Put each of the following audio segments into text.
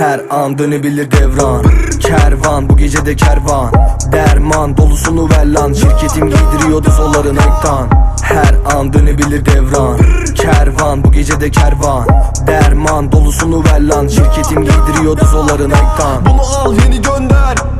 Her an dönebilir devran. Kervan bu gece de kervan. Derman dolusunu ver lan. Şirketim giydiriyordu zolların ektan Her an dönebilir devran. Kervan bu gece de kervan. Derman dolusunu ver lan. Şirketim giydiriyordu zolların ektan Bunu al yeni gönder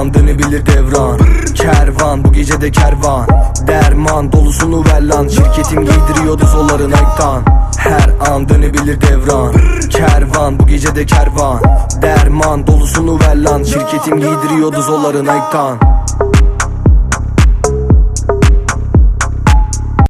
her an dönebilir devran. Kervan bu gece de kervan. Derman dolusunu ver lan. Şirketim giydiriyordu zolların ektan Her an dönebilir devran. Kervan bu gece de kervan. Derman dolusunu ver lan. Şirketim giydiriyordu zolların ektan